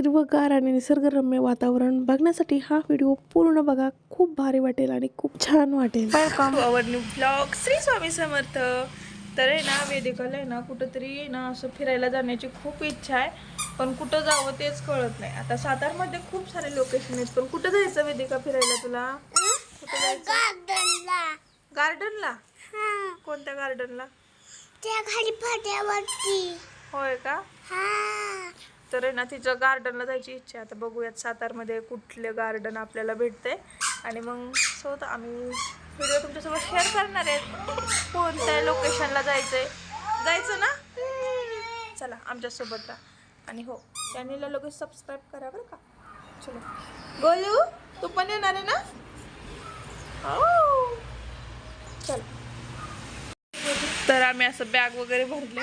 हिरवंगार आणि निसर्गरम्य वातावरण बघण्यासाठी हा व्हिडिओ पूर्ण बघा. खूप भारी वाटेल आणि खूप छान वाटेल. Welcome to our new blog Shri Swami Samarth. तर आहे ना वेदिकाला आहे ना कुठंतरी आहे ना असं फिरायला जाण्याची खूप इच्छा आहे. पण कुठं जावं तेच कळत नाही. आता सातारमध्ये खूप सारे लोकेशन आहेत. पण कुठं जायचं वेदिका फिरायला तुला? कुठं जायचं? गार्डनला. गार्डनला? हा. कोणत्या गार्डनला? त्या खाली फाट्यावरती. होय का? हा. तर आहे ना तिचं गार्डनला जायची इच्छा आहे. आता बघूयात सातारमध्ये कुठले गार्डन आपल्याला भेटते आणि मग सोबत आम्ही व्हिडिओ तुमच्यासोबत शेअर करणार आहेत कोणत्या लोकेशनला जायचंय? जायचं ना? चला आमच्यासोबत राहा. आणि हो चॅनलला लगेच सबस्क्राईब करा बरं का. चलो. गोलू तू पण येणार आहे ना? हो. चल. तर आम्ही असं बॅग वगैरे भरले.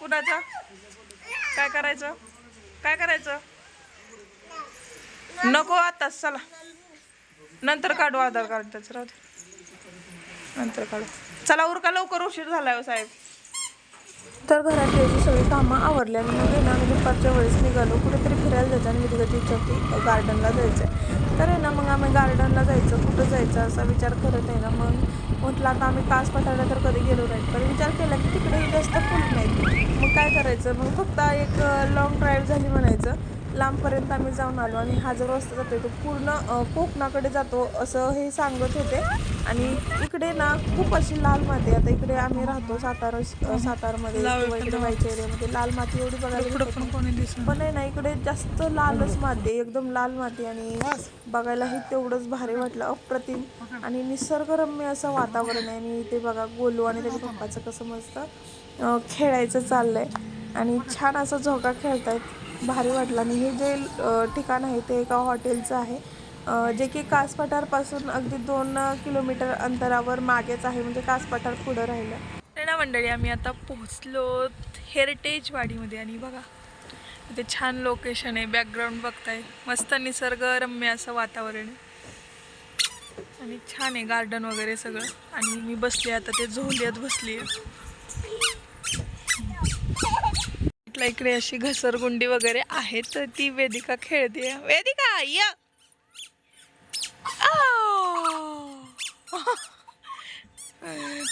कुणाचा? काय करायचं? काय करायचं? नको आताच चला. नंतर काढू आधार कार्ड त्याचं राहू दे. नंतर काढू. चला उरका लवकर उशीर झालाय हो साहेब. तर घरात यायची सगळी कामं आवरली आणि मग आहे ना मी दुपारच्या वेळेस निघालो. कुठेतरी फिरायला जायचं आणि विधिगत इच्छा होती गार्डनला जायचं आहे तर आहे ना मग आम्ही गार्डनला जायचं कुठं जायचं असा विचार करत आहे ना मग म्हटलं आता आम्ही कास पठायला तर कधी गेलो नाही. पण विचार केला की तिकडे जास्त फुल नाही मग काय करायचं. मग फक्त एक लॉंग ड्राईव्ह झाली म्हणायचं. लांबपर्यंत आम्ही जाऊन आलो आणि हा जो रस्ता जातोय तो पूर्ण कोकणाकडे जातो असं हे सांगत होते. आणि इकडे ना खूप अशी लाल माती. आता इकडे आम्ही राहतो सातारा सातारमध्ये व्हायच्या एरियामध्ये लाल माती एवढी बघायला पण आहे ना इकडे जास्त लालच माती एकदम लाल माती आणि बघायलाही तेवढंच भारी वाटलं. अप्रतिम आणि निसर्गरम्य असं वातावरण आहे. आणि ते बघा गोलू आणि त्याच्या पप्पाचं कसं मस्त खेळायचं चाललंय. आणि छान असा झोका खेळतायत. भारी वाटलं. आणि हे जे ठिकाण आहे ते एका हॉटेलचं आहे. जे की कासपठारपासून अगदी दोन किलोमीटर अंतरावर मागेच आहे. म्हणजे कासपठार पुढं राहिलं. तर ना मंडळी आम्ही आता पोहोचलो हेरिटेज वाडीमध्ये. आणि बघा इथे छान लोकेशन आहे. बॅकग्राऊंड बघताय. मस्त निसर्गरम्य असं वातावरण आहे. आणि छान आहे गार्डन वगैरे सगळं. आणि मी बसले आता ते झोलियात बसली आहे. आपल्या इकडे अशी घसरगुंडी वगैरे आहे तर ती वेदिका खेळते. वेदिका या.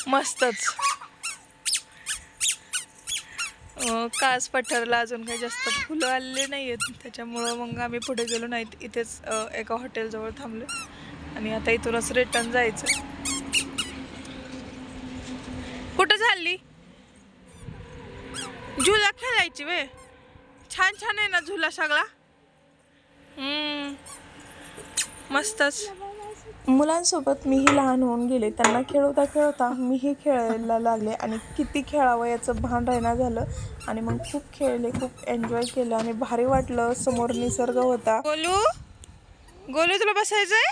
मस्तच. कास पठारला अजून काही जास्त फुलं आलेले नाही आहेत त्याच्यामुळं मग आम्ही पुढे गेलो नाहीत. इथेच एका हॉटेलजवळ थांबलो. आणि आता इथूनच रिटर्न जायचं. कुठं झाली झुला खेळायची वे. छान छान आहे ना झुला सगळा. मस्तच. मुलांसोबत मीही लहान होऊन गेले त्यांना खेळवता खेळवता मीही खेळायला लागले आणि किती खेळावं याचं भान राहणं झालं आणि मग खूप खेळले खूप एन्जॉय केलं आणि भारी वाटलं समोर निसर्ग होता. गोलू? गोलू तुला बसायचंय?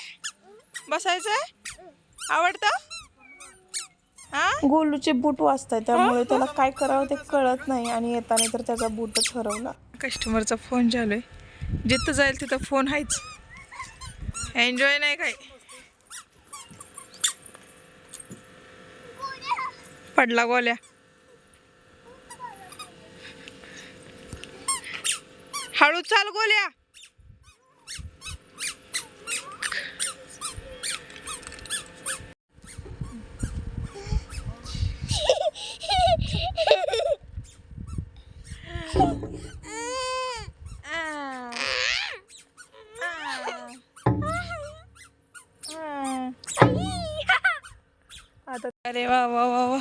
बसायचंय? आवडतं? गोलूचे बूट वाजतात त्यामुळे त्याला काय करावं ते कळत नाही आणि येताना तर त्याचा बूटच हरवला कस्टमरचा फोन आहे. जिथं जाईल तिथं फोन आहेच एन्जॉय नाही काय? पडला गोल्या. हळू चाल गोल्या आता अरे वा वा वा वा.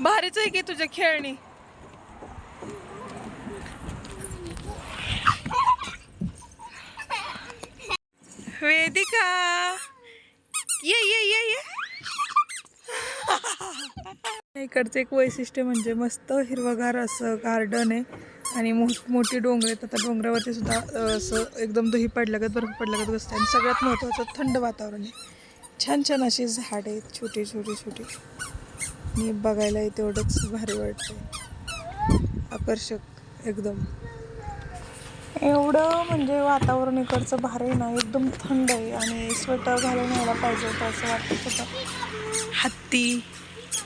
भारीच आहे की तुझ्या खेळणी. वेदिका. ये ये ये ये. इकडचं एक वैशिष्ट्य म्हणजे मस्त हिरवगार असं गार्डन आहे. आणि मो मोठी डोंगर आहेत. आता डोंगरावरती सुद्धा असं एकदम दही पडल्यागत बर्फ पडल्यागत बसते आणि सगळ्यात महत्त्वाचं थंड वातावरण आहे. छान छान अशी झाड आहेत छोटी छोटी छोटी. मी बघायला तेवढंच भारी वाटतं आकर्षक एकदम. एवढं म्हणजे वातावरण इकडचं भारी आहे ना एकदम थंड आहे आणि स्वेटर घालून यायला पाहिजे होतं असं वाटत होतं. हत्ती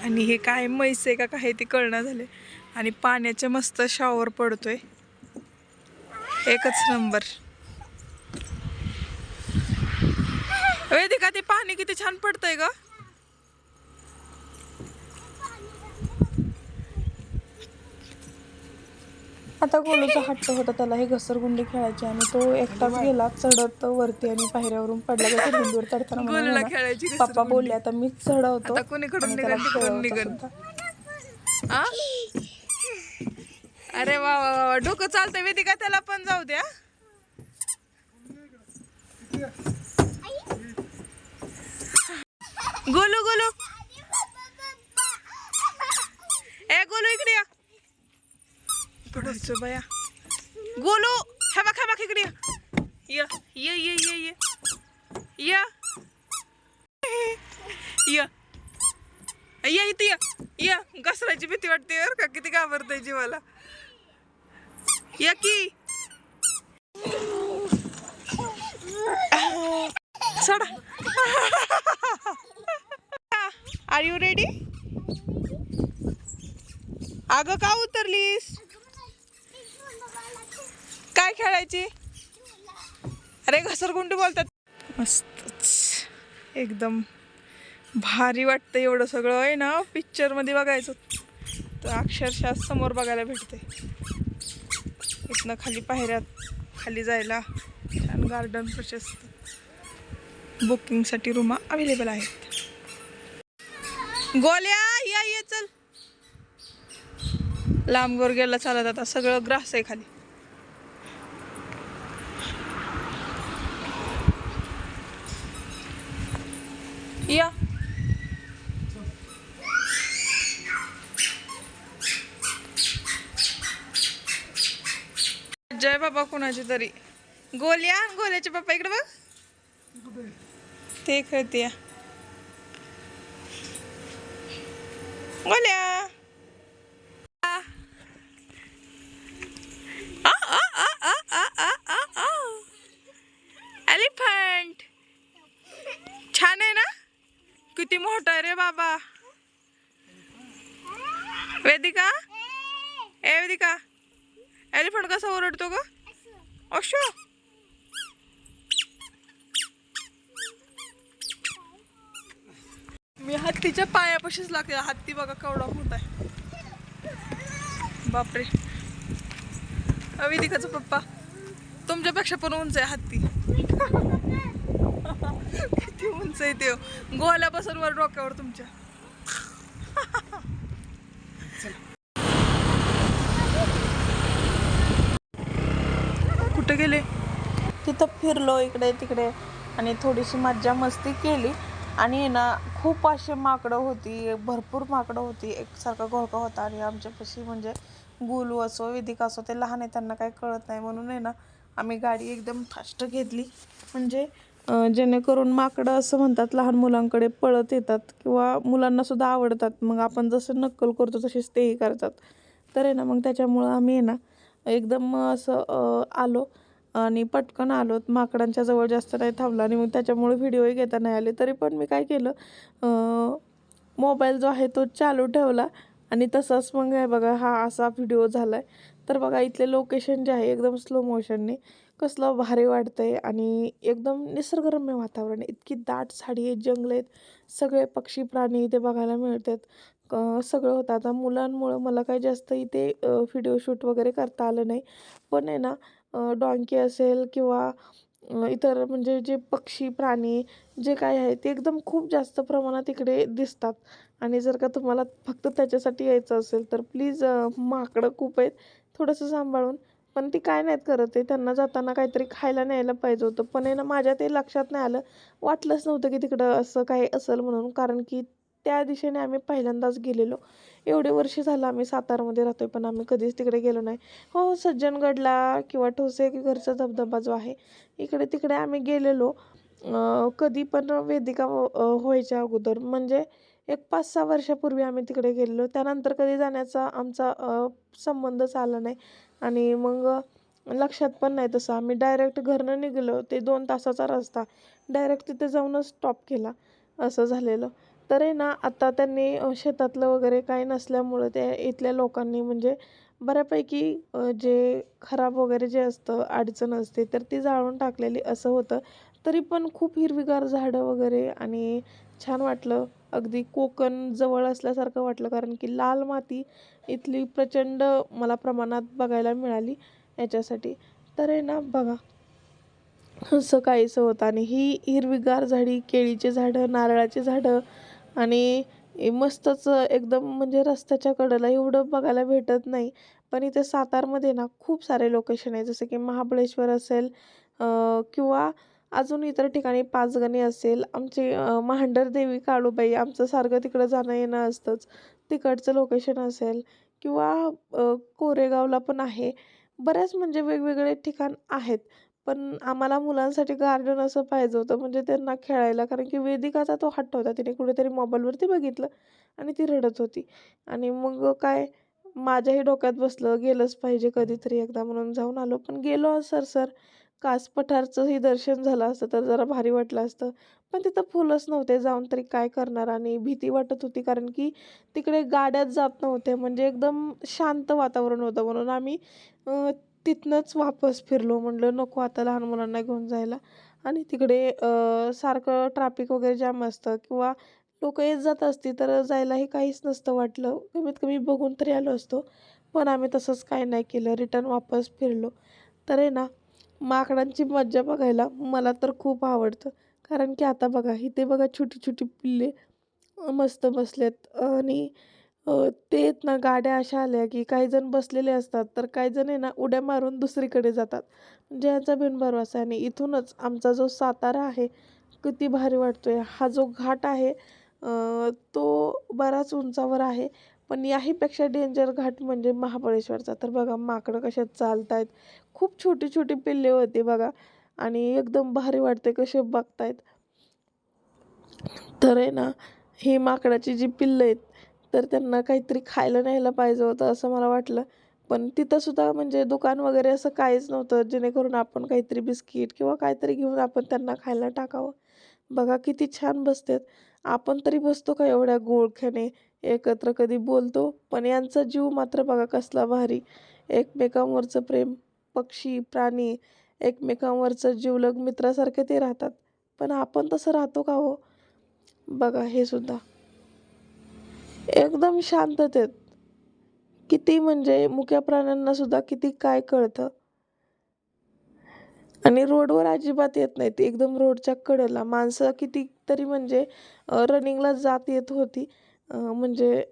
आणि हे काय म्हैस आहे का काय ते कळणं झाले आणि पाण्याचे मस्त शॉवर पडतोय. एकच नंबर वेदिका ते पाणी किती छान पडतंय ग आता गोलूचा हट्ट होता त्याला हे घसरगुंडी खेळायची आणि तो एकटाच गेला चढत वरती आणि पायऱ्यावरून पडला का गुंडीवर चढताना खेळायची पप्पा. बोलले आता मीच चढवतो कोणीकडून? अरे वा वा वा वा. डोकं चालतंय वेदिका त्याला पण जाऊ द्या गोलू गोलू. ए गोलू इकडे या. पडायचं बया. गोलू हे बघ हे बघ इकडे या. ये ये ये ये ये. या. या. या इथे या. या घसरायची भीती वाटते बरं का? किती घाबरतय जीवाला. या की. सोडा. आर यू रेडी अगं का उतरलीस? काय खेळायची? अरे घसरगुंडी बोलतात. मस्तच. एकदम भारी वाटतं एवढं सगळं आहे ना? पिक्चरमध्ये बघायचं. तर अक्षरशः समोर बघायला भेटते इथनं खाली पायऱ्यात खाली जायला छान गार्डन प्रशस्त. बुकिंगसाठी रूमा अवेलेबल आहेत. गोल्या या ये चल. लांबवर गेला चालत आता सगळं ग्रास आहे खाली. या. जय बाबा कोणाची तरी. गोल्या गोल्याचे बाबा इकडे बघ. ते खेळते या. गोल्या आ. आ, आ, आ, आ, आ, आ, आ, आ. एलिफंट छान आहे ना? किती मोठा आहे रे बाबा. वेदिका? ए वेदिका. एलिफंट कसा ओरडतो ग? अशो. मी हत्तीच्या पायापाशीच लागते. हत्ती बघा कवडा होत आहे. बापरे. अविदिकाचा पप्पा. तुमच्यापेक्षा पण उंच आहे हत्ती. किती उंच आहे ते. गोल्या बसून वर डोक्यावर तुमच्या. कुठे गेले? तिथं फिरलो इकडे तिकडे. आणि थोडीशी मज्जा मस्ती केली. आणि ना खूप असे माकडं होती भरपूर माकडं होती. एकसारखा घोळका होता आणि आमच्यापाशी म्हणजे गुलू असो वेदिक असो ते लहान आहे त्यांना काही कळत नाही. म्हणून आहे ना आम्ही गाडी एकदम फास्ट घेतली. म्हणजे जेणेकरून माकडं असं म्हणतात लहान मुलांकडे पळत येतात किंवा मुलांना सुद्धा आवडतात. मग आपण जसं नक्कल करतो तसेच तेही करतात. तर आहे ना मग त्याच्यामुळं आम्ही आहे ना एकदम असं आलो. आणि पटकन आलो. माकडांच्या जवळ जास्त नाही थांबला आणि मग त्याच्यामुळे व्हिडिओही घेता नाही आले. तरी पण मी काय केलं मोबाईल जो आहे तो चालू ठेवला आणि तसंच मग आहे बघा हा असा व्हिडिओ झाला आहे तर बघा इथले लोकेशन जे आहे एकदम स्लो मोशनने कसलं भारी वाटतंय आणि एकदम निसर्गरम्य वातावरण इतकी दाट झाडी आहेत जंगल आहेत सगळे पक्षी प्राणी इथे बघायला मिळतात. सगळं होतं. आता मुलांमुळं मला काही जास्त इथे व्हिडिओ शूट वगैरे करता आलं नाही. पण आहे ना डॉंकी असेल किंवा इतर म्हणजे जे पक्षी प्राणी जे काय आहे ते एकदम खूप जास्त प्रमाणात इकडे दिसतात. आणि जर का तुम्हाला फक्त त्याच्यासाठी यायचं असेल तर प्लीज माकडं खूप आहेत थोडंसं सांभाळून. पण ती काय नाहीत करत आहे त्यांना जाताना काहीतरी खायला न्यायला पाहिजे होतं. पण आहे ना माझ्या ते लक्षात नाही आलं. वाटलंच नव्हतं की तिकडं असं काही असेल म्हणून कारण की त्या दिशेने आम्ही पहिल्यांदाच गेलेलो. एवढे वर्ष झालं आम्ही सातारमध्ये राहतोय पण आम्ही कधीच तिकडे गेलो नाही. हो सज्जनगडला किंवा ठोसे घरचा धबधबा जो आहे इकडे तिकडे आम्ही गेलेलो. कधी पण वेदिका हो, व्हायच्या अगोदर. म्हणजे एक पाच सहा वर्षापूर्वी आम्ही तिकडे गेलेलो. त्यानंतर कधी जाण्याचा आमचा संबंधच आला नाही. आणि मग लक्षात पण नाही तसं. आम्ही डायरेक्ट घरनं निघालो. ते दोन तासाचा रस्ता. डायरेक्ट तिथे जाऊनच स्टॉप केला. असं झालेलं. तर आहे ना आता त्यांनी शेतातलं वगैरे काही नसल्यामुळं त्या इथल्या लोकांनी म्हणजे बऱ्यापैकी जे खराब वगैरे जे असतं अडचण असते तर ती जाळून टाकलेली असं होतं. तरी पण खूप हिरवीगार झाडं वगैरे आणि छान वाटलं. अगदी कोकण जवळ असल्यासारखं वाटलं कारण की लाल माती इथली प्रचंड मला प्रमाणात बघायला मिळाली याच्यासाठी. तर आहे ना बघा. असं काहीसं होतं आणि ही हिरवीगार झाडी केळीचे झाडं नारळाचे झाडं आणि मस्तच एकदम म्हणजे रस्त्याच्या कडेला एवढं बघायला भेटत नाही. पण इथे सातारमध्ये ना खूप सारे लोकेशन आहे जसं की महाबळेश्वर असेल किंवा अजून इतर ठिकाणी पाचगणी असेल. आमची अं, देवी काळूबाई आमचं सारखं तिकडं जाणं येणं असतंच. तिकडचं लोकेशन असेल किंवा कोरेगावला पण आहे. बऱ्याच म्हणजे वेगवेगळे ठिकाण आहेत. पण आम्हाला मुलांसाठी गार्डन असं पाहिजे होतं म्हणजे त्यांना खेळायला. कारण की वेदिकाचा तो हट्ट होता तिने कुठेतरी मोबाईलवरती बघितलं आणि ती रडत होती. आणि मग काय माझ्याही डोक्यात बसलं गेलंच पाहिजे कधीतरी एकदा म्हणून जाऊन आलो. पण गेलो सर सर. कास पठारचंही दर्शन झालं असतं तर जरा भारी वाटलं असतं. पण तिथं फुलंच नव्हते जाऊन तरी काय करणार? आणि भीती वाटत होती कारण की तिकडे गाड्यात जात नव्हत्या. म्हणजे एकदम शांत वातावरण होतं म्हणून आम्ही तिथनंच वापस फिरलो. म्हणलं नको आता लहान मुलांना घेऊन जायला. आणि तिकडे सारखं ट्राफिक वगैरे जाम असतं किंवा लोक येत जात असती तर जायलाही काहीच नसतं वाटलं. कमीत कमी बघून तरी आलो असतो. पण आम्ही तसंच काही नाही केलं. रिटर्न वापस फिरलो. तर आहे ना माकडांची मज्जा बघायला मला तर खूप आवडतं. कारण की आता बघा इथे बघा छोटी छोटी पिल्ले मस्त बसलेत. आणि अं, ते आहेत ना गाड्या अशा आल्या की काही जण बसलेले असतात तर काही जण आहे ना उड्या मारून दुसरीकडे जातात. म्हणजे याचा बिनभरवसा आहे. आणि इथूनच आमचा जो सातारा आहे किती भारी वाटतोय. हा जो घाट आहे तो बराच उंचावर आहे. पण याहीपेक्षा डेंजर घाट म्हणजे महाबळेश्वरचा. तर बघा माकडं कशा चालतायत. खूप छोटी छोटी पिल्ले होती बघा. आणि एकदम भारी वाटते कसे बघतायत. तर आहे ना ही माकडाची जी पिल्लं आहेत तर त्यांना काहीतरी खायला न्यायला पाहिजे होतं असं मला वाटलं. पण तिथंसुद्धा म्हणजे दुकान वगैरे असं काहीच नव्हतं जेणेकरून आपण काहीतरी बिस्किट किंवा काहीतरी घेऊन आपण त्यांना खायला टाकावं. बघा किती छान बसतात. आपण तरी बसतो का एवढ्या गोळख्याने? एकत्र कधी बोलतो? पण यांचा जीव मात्र बघा कसला भारी. एकमेकांवरचं प्रेम पक्षी प्राणी एकमेकांवरचं जीवलग मित्रासारखे ते राहतात. पण आपण तसं राहतो का हो? बघा हे सुद्धा. एकदम शांततेत किती म्हणजे मुक्या प्राण्यांना सुद्धा किती काय कळतं? आणि रोडवर अजिबात येत नाहीत. एकदम रोडच्या कडेला. माणसं किती तरी म्हणजे रनिंगला जात येत होती. म्हणजे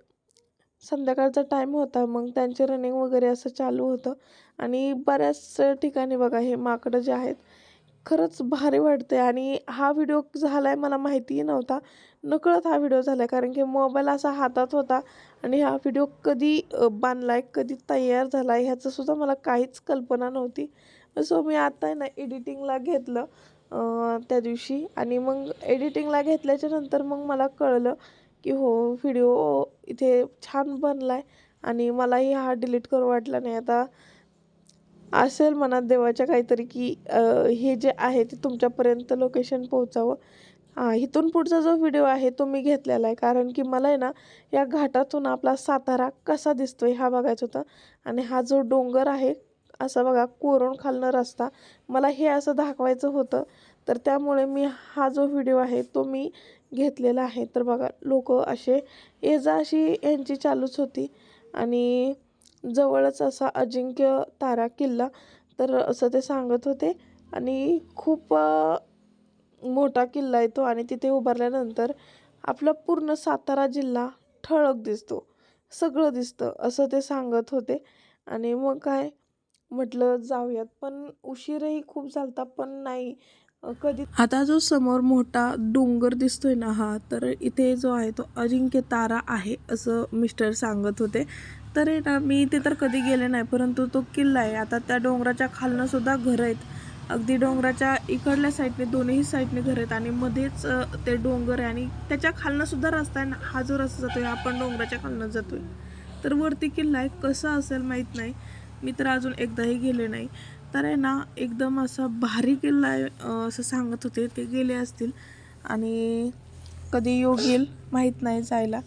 संध्याकाळचा टाईम होता. मग त्यांचे रनिंग वगैरे असं चालू होतं. आणि बऱ्याच ठिकाणी बघा हे माकडं जे आहेत खरंच भारी वाटते आणि हा व्हिडिओ झाला आहे मला माहितीही नव्हता. नकळत हा व्हिडिओ झाला आहे कारण की मोबाईल असा हातात होता आणि हा व्हिडिओ कधी बांधला आहे कधी तयार झाला आहे ह्याचंसुद्धा मला काहीच कल्पना नव्हती. सो मी आता आहे ना एडिटिंगला घेतलं त्या दिवशी. आणि मग एडिटिंगला घेतल्याच्या नंतर मग मला कळलं की हो व्हिडिओ इथे छान बनला आहे आणि मलाही हा डिलीट करू वाटला नाही. आता असेल मनात देवाच्या काहीतरी की हे जे आहे ते तुमच्यापर्यंत लोकेशन पोहोचावं. हां इथून पुढचा जो व्हिडिओ आहे तो मी घेतलेला आहे. कारण की मला आहे ना या घाटातून आपला सातारा कसा दिसतोय हा बघायचा होता. आणि हा जो डोंगर आहे असा बघा कोरून खालनं रस्ता. मला हे असं दाखवायचं होतं. तर त्यामुळे मी हा जो व्हिडिओ आहे तो मी घेतलेला आहे. तर बघा लोक असे ये जा अशी यांची चालूच होती. आणि जवळच असा अजिंक्य तारा किल्ला. तर असं ते सांगत होते. आणि खूप मोठा किल्ला आहे तो आणि तिथे उभारल्यानंतर आपला पूर्ण सातारा जिल्हा ठळक दिसतो. सगळं दिसतं असं ते सांगत होते. आणि मग काय? म्हटलं जाऊयात. पण उशीरही खूप झालता पण नाही. कधी आता जो समोर मोठा डोंगर दिसतोय ना हा तर इथे जो आहे तो अजिंक्य तारा आहे असं मिस्टर सांगत होते. तर आहे ना मी इथे तर कधी गेले नाही परंतु तो किल्ला आहे. आता त्या डोंगराच्या खालनं सुद्धा घरं आहेत. अगदी डोंगराच्या इकडल्या साईडने दोन्ही साईडने घर आहेत आणि मध्येच ते डोंगर आहे आणि त्याच्या खालनं सुद्धा रस्ता आहे ना हा जो रस्ता जातोय आहे आपण डोंगराच्या खालनं जातोय. तर वरती किल्ला आहे कसा असेल माहीत नाही. मी तर अजून एकदाही गेले नाही. तर आहे ना एकदम असा भारी किल्ला आहे असं सांगत होते ते गेले असतील. आणि कधी योग येईल माहीत नाही जायला.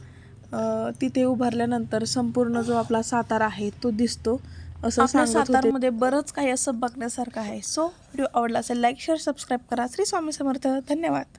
तिथे उभारल्यानंतर संपूर्ण जो आपला सातारा आहे तो दिसतो असं सातारमध्ये बरंच काही असं बघण्यासारखं आहे. सो व्हिडिओ आवडला असेल लाईक शेअर सबस्क्राईब करा. श्री स्वामी समर्थ. धन्यवाद.